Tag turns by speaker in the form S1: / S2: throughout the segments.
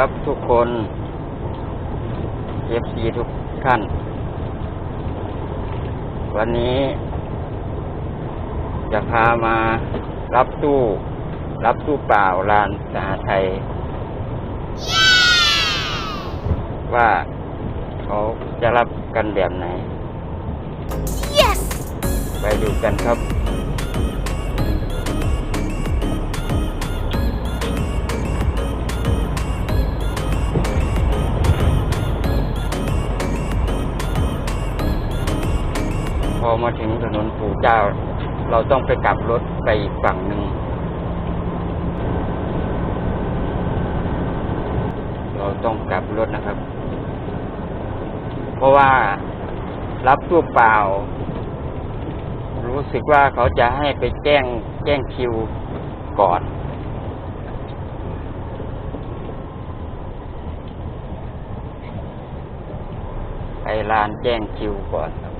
S1: ครับทุกคนเอฟซีทุกท่าน วันนี้ จะพามารับตู้ รับตู้เปล่าลานสหไทย ว่าเขาจะรับกันแบบไหน
S2: Yes!
S1: ไปดูกันครับ มาถึงถนนปู่เจ้า เราต้องไปกลับรถไปอีกฝั่งหนึ่ง เราต้องกลับรถนะครับ เพราะว่ารับตู้เปล่า รู้สึกว่าเขาจะให้ไปแจ้งแจ้งคิวก่อนไปลานแจ้งคิวก่อนครับ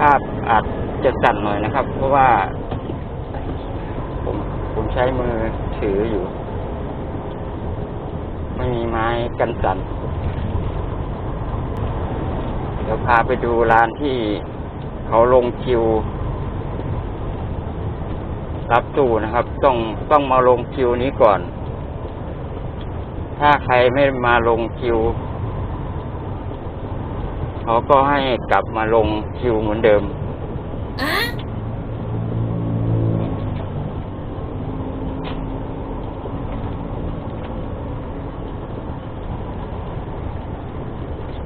S1: ภาพอาจจะสั่นหน่อยนะครับ เพราะว่า ผมผมใช้มือถืออยู่ ไม่มีไม้กันสั่น เดี๋ยวพาไปดูร้านที่เขาลงคิว รับตู้นะครับ ต้องต้องมาลงคิวนี้ก่อน ถ้าใครไม่มาลงคิว เขาก็ให้กลับมาลงคิวเหมือนเดิม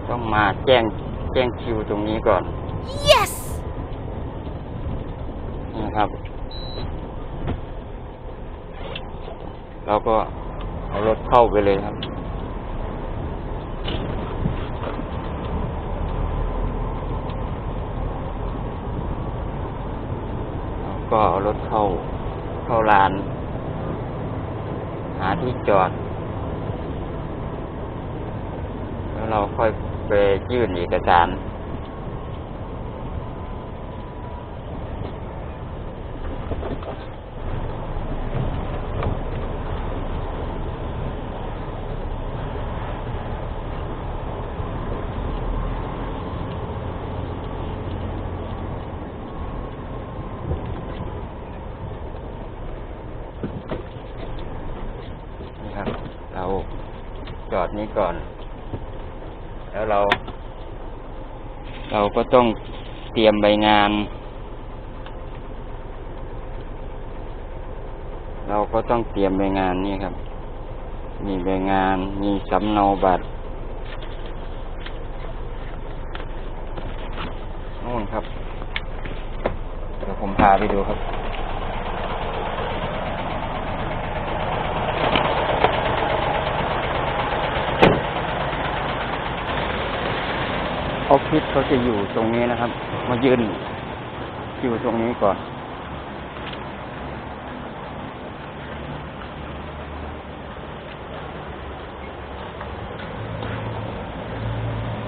S1: ต้องมาแจ้ง แจ้งคิวตรงนี้ก่อน
S2: Yes!
S1: นี่ครับเราก็เอารถเข้าไปเลยครับเราก็เอารถเข้าเข้าลาน หาที่จอด แล้วเราค่อย ไปยื่นเอกสารนะครับเราจอดนี้ก่อน แล้วเรา เราก็ต้องเตรียมใบงาน เราก็ต้องเตรียมใบงานนี่ครับ มีใบงาน มีสำเนาบัตรนู่นครับ เดี๋ยวผมพาไปดูครับ ออฟฟิศเขาจะอยู่ตรงนี้นะครับ มายืนอยู่ตรงนี้ก่อน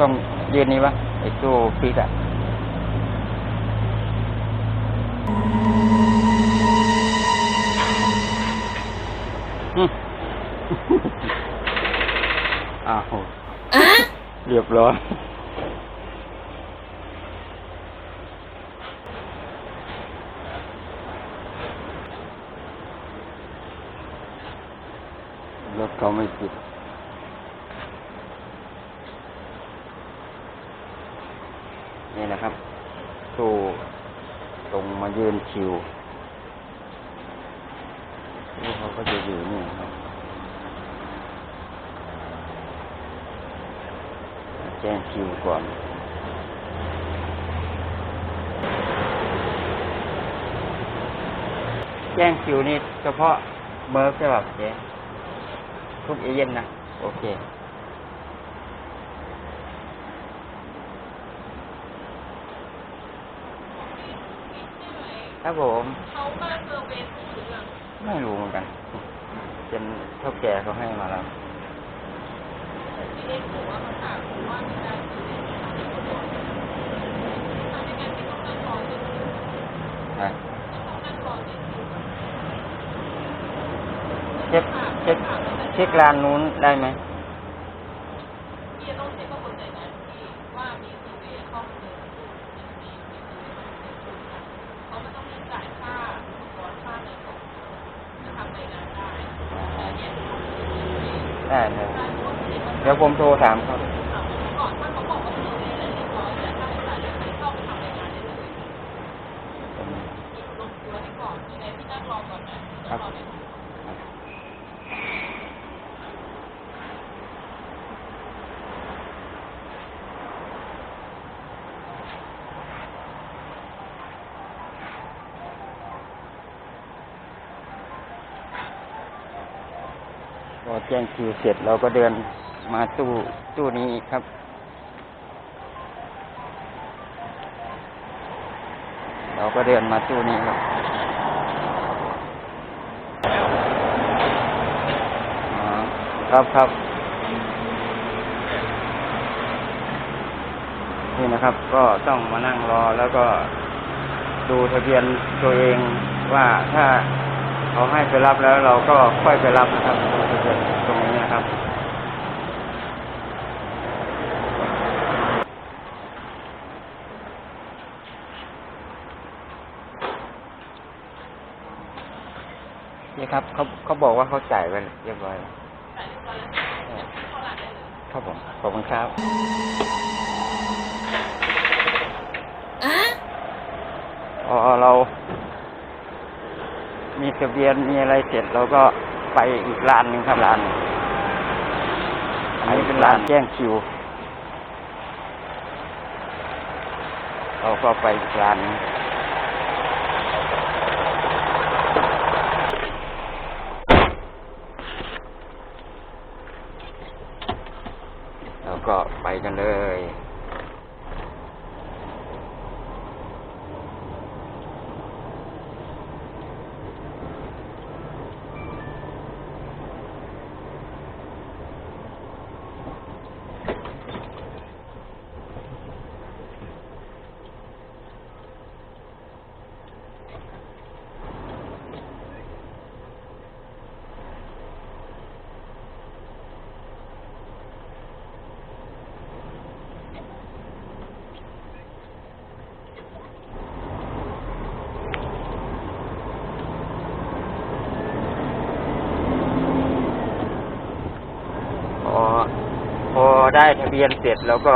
S1: ต้องยืนนี้ปะไอ้ตู้ฟิตอะอืมอ้าว
S2: Huh?
S1: เรียบร้อย รถเขาไม่ติด นี่นะครับตู้ ตรงมายืนคิวนี่เขาก็จะอยู่นี่ครับ แจ้งคิวก่อนแจ้งคิวนี่เฉพาะเมิร์กใช่ป่ะเจ๊ทุกเอเย่นนะ โอเค ครับผม
S3: เขามาเซอร์เวย์ตู้หรือยัง
S1: ไม่รู้เหมือนกัน เป็นเท่าแก่เขาให้มาแล้ว
S3: ที่เอ็กซ์บอกว่าเขาถามผมว่ามีการเซอร์เวย์ทำให้คนบอกทำยังไงที่ต้องนั่งรอจนถึง
S1: นะ
S3: ต้องนั่งรอจนถึง
S1: เช็คเช็คเช็คร้านนู้นได้ไหม
S3: ยลงตัวให้ก่อนยังไงพี่นั่งรอก่อนนะนั่งรอไหน
S1: พอแจ้งคิวเสร็จเราก็เดิน มาตู้ตู้นี้ครับ เราก็เดินมาตู้นี้ครับครับครับนี่นะครับ ก็ต้องมานั่งรอแล้วก็ดูทะเบียนตัวเองว่าถ้าเขาให้ไปรับแล้วเราก็ค่อยไปรับนะครับตรงนี้นะครับ นี่ครับเขาเขาบอกว่าเขาจ่ายไปเรียบร้อยแล้ว
S3: จ่ายเรียบร้อยแล้วเข้าร้านได้เลย
S1: ครับผมขอบคุณครับ
S2: Huh?
S1: พอเรา มีทะเบียนมีอะไรเสร็จเราก็ไปอีกร้านหนึ่งครับร้านหนึ่งอันนี้เป็นร้านแจ้งคิว เราก็ไปอีกร้านหนึงเรา ก็ไปกันเลยพอพอได้ทะเบียนเสร็จแล้วก็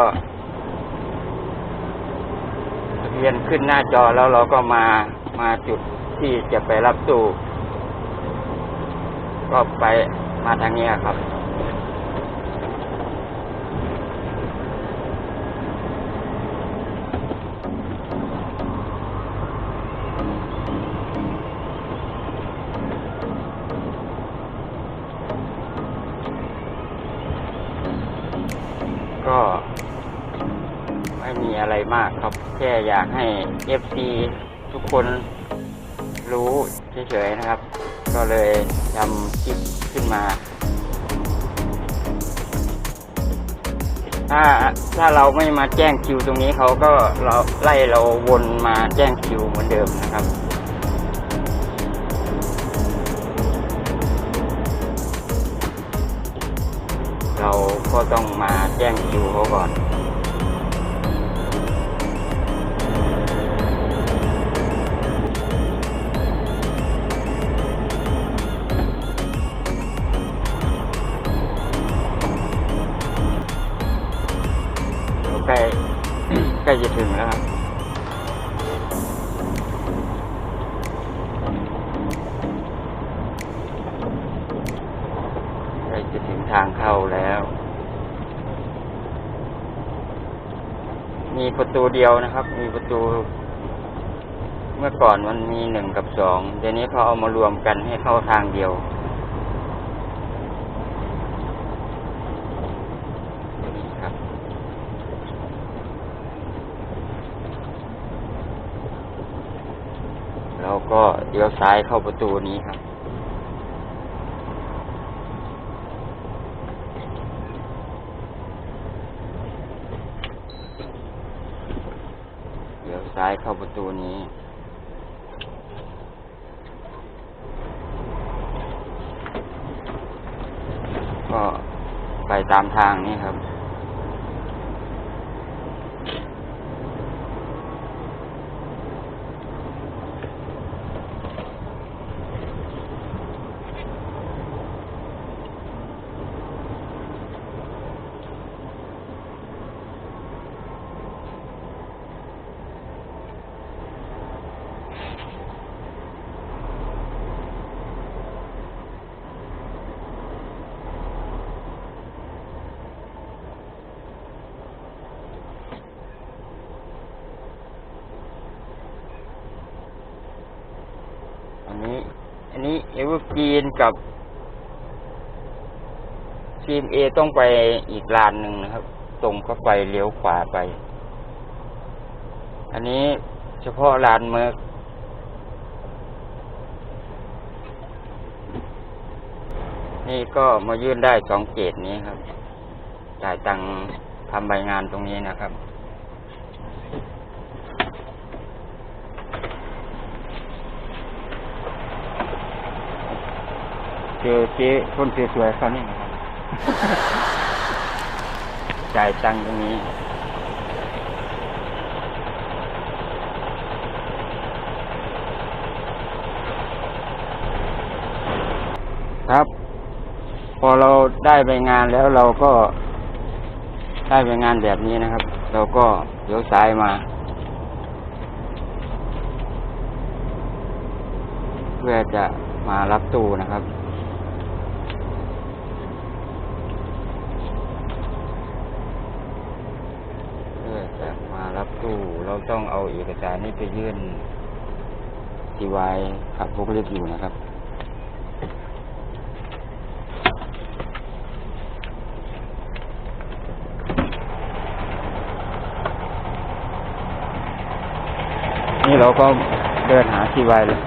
S1: ทะเบียนขึ้นหน้าจอแล้วเราก็มามาจุดที่จะไปรับตู้ก็ไปมาทางนี้ครับ มากครับ แค่อยากให้ FC ทุกคนรู้เฉยๆนะครับ ก็เลยทำคลิปขึ้นมา ถ้าถ้าเราไม่มาแจ้งคิวตรงนี้เขาก็เราไล่เราวนมาแจ้งคิวเหมือนเดิมนะครับเราก็ต้องมาแจ้งคิวเขาก่อน ล้จะถึงแล้วครับใกล้จะถึงทางเข้าแล้ว มีประตูเดียวนะครับ มีประตู เมื่อก่อนมันมีหนึ่งกับสองเดี๋ยวนี้เขาเอามารวมกันให้เข้าทางเดียวนี่ครับ เรา ก็เลี้ยวซ้ายเข้าประตูนี้ครับ เลี้ยวซ้ายเข้าประตูนี้ก็ไปตามทางนี้ครับ อันนี้ อันนี้เอเวอร์กีนกับทีมเอต้องไปอีกลานหนึ่งนะครับ ตรงเข้าไปเลี้ยวขวาไป อันนี้เฉพาะลานเมือกนี่ก็มายื่นได้สองเกตนี้ครับจ่ายตังค์ทำใบงานตรงนี้นะครับ เจอเจ๊คนสวยๆเขานี่นะครับ จ่ายตังค์ตรงนี้ ครับ พอเราได้ใบงานแล้วเราก็ ได้ใบงานแบบนี้นะครับ เราก็เลี้ยวซ้ายมาเพื่อจะมารับตู้นะครับ เพื่อจะ มารับตู้ เราต้องเอาเอกสารนี้ไปยื่นทีวายขับพวกเรียกอยู่นะครับ นี่เราก็เดินหาทีวายเลย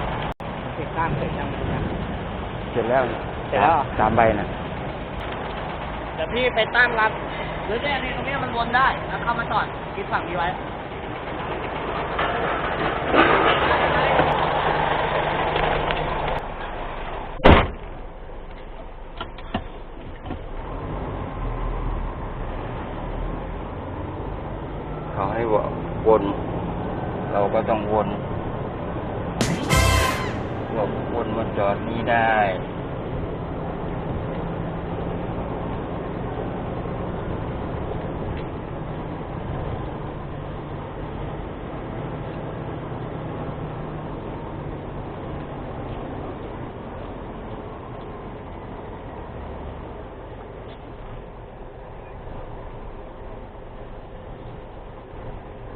S2: ติดตั้งเสร็จยัง
S1: เสร็จแล้ว
S2: เสร็จแล้วเหรอ
S1: สามใบนะ
S2: เดี๋ยวพี่ไปตั้งรับหรือเนี่ยนี่ตรงเนี้ยมันวนได้ แล้วเข้ามาจอดคิดฝั่งนี้ไว้
S1: เขาให้วน เราก็ต้องวนบอกวนมาจอดนี้ได้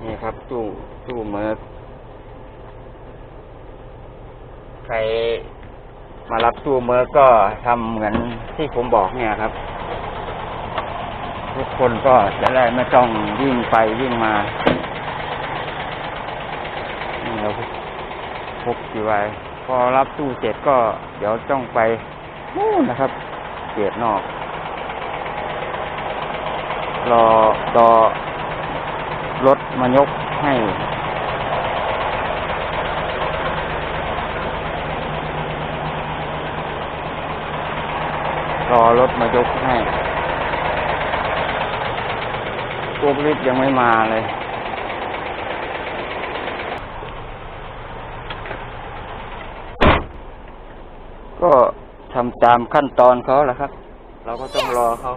S1: นี่ครับ ตู้ตู้เมิร์ใครมารับตู้เมิร์ก็ทำเหมือนที่ผมบอกเนี่ยครับ ทุกคนก็จะได้ไม่ต้องวิ่งไปวิ่งมานี่เราพกจีไว้พอรับตู้เสร็จก็เดี๋ยวต้องไปนู่นนะครับเกียรนอกรอรอรถมายก ให้รอรถมายกให้พวกลิฟต์ยังไม่มาเลย ก็ทำตามขั้นตอนเขาแหละครับ เราก็ต้องรอเขา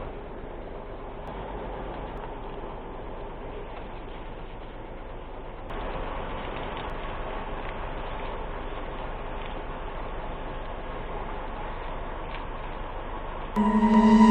S2: Thank
S1: you.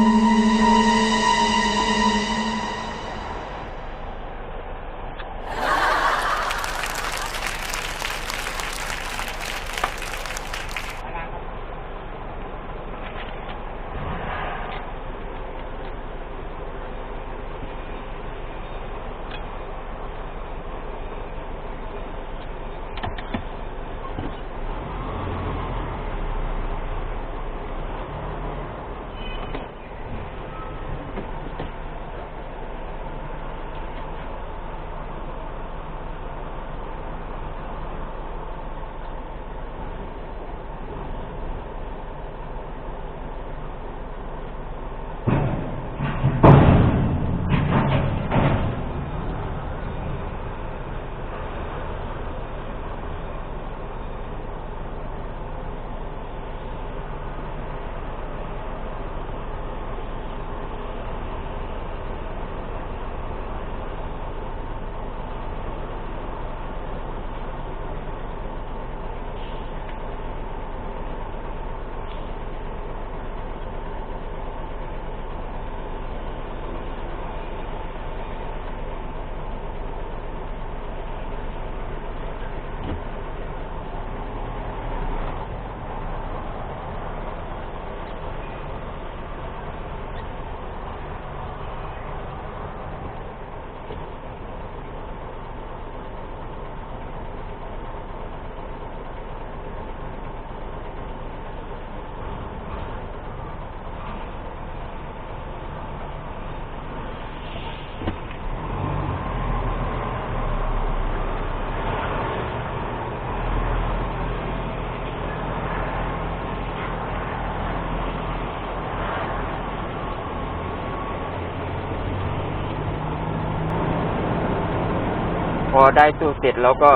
S1: อได้ตู้เสร็จแล้วก็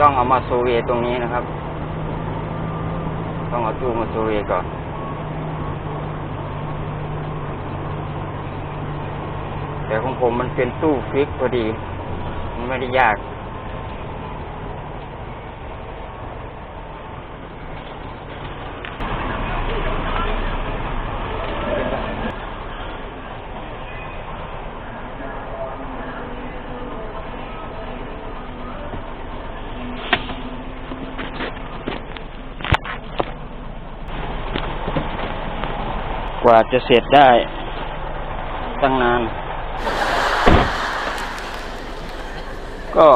S1: ต้องเอามาโซเวตรงนี้นะครับ ต้องเอาตู้มาโซเวก่อนแต่ของผมมันเป็นตู้ฟิกพอดี มันไม่ได้ยาก กว่าจะเสร็จได้ ตั้งนาน ก็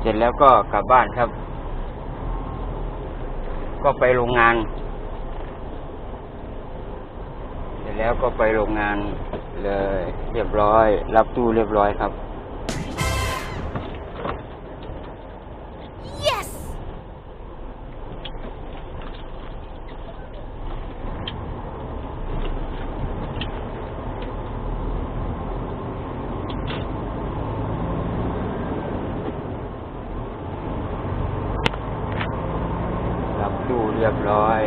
S1: เสร็จแล้วก็กลับบ้านครับ ก็ไปโรงงาน เสร็จแล้วก็ไปโรงงาน เลย เรียบร้อย รับตู้เรียบร้อยครับรับตู้เรียบร้อย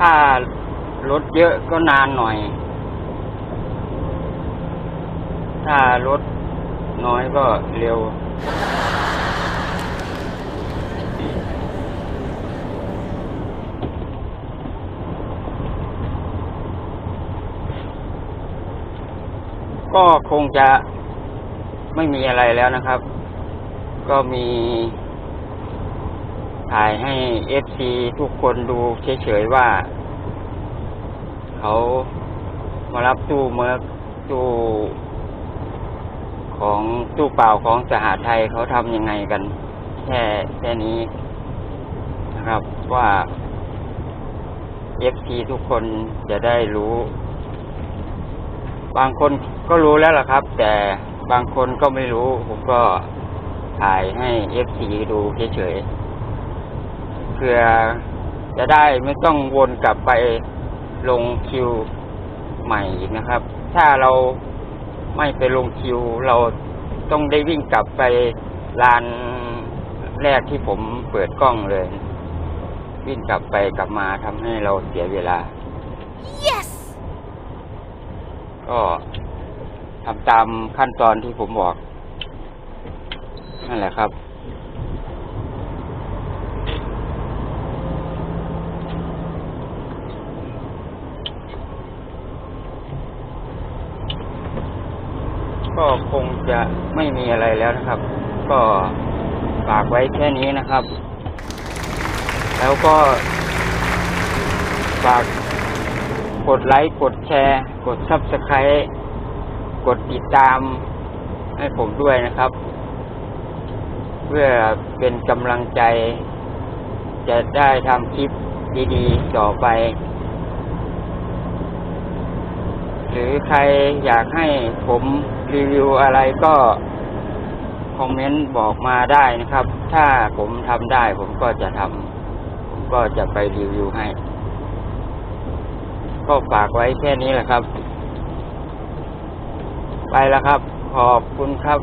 S1: ถ้า รถเยอะก็นานหน่อย ถ้ารถน้อยก็เร็ว ก็คงจะไม่มีอะไรแล้วนะครับ ก็มีถ่ายให้เอฟซีทุกคนดูเฉยๆว่า เขามารับตู้เมื่อตู้ของตู้เปล่าของสหไทยเขาทำยังไงกัน แค่แค่นี้นะครับว่าเอฟซีทุกคนจะได้รู้ บางคนก็รู้แล้วล่ะครับ แต่บางคนก็ไม่รู้ ผมก็ถ่ายให้เอฟซีดูเฉยๆเพื่อจะได้ไม่ต้องวนกลับไป ลงคิวใหม่อีกนะครับ ถ้าเราไม่ไปลงคิว เราต้องได้วิ่งกลับไปลานแรกที่ผมเปิดกล้องเลย วิ่งกลับไปกลับมาทำให้เราเสียเวลา
S4: Yes!
S1: ก็ทำตามขั้นตอนที่ผมบอก นั่นแหละครับ ก็คง จะไม่มีอะไรแล้วนะครับ ก็ฝากไว้แค่นี้นะครับ แล้วก็ฝากกดไลค์กดแชร์ กดซับสไครต์กดติดตามให้ผมด้วยนะครับ เพื่อเป็นกำลังใจ จะได้ทำคลิปดีๆ ต่อไป หรือใครอยากให้ผม รีวิวอะไรก็คอมเมนต์บอกมาได้นะครับ ถ้าผมทำได้ ผมก็จะทำผมก็จะไปรีวิวให้ ก็ฝากไว้แค่นี้แหละครับ ไปแล้วครับ ขอบคุณครับ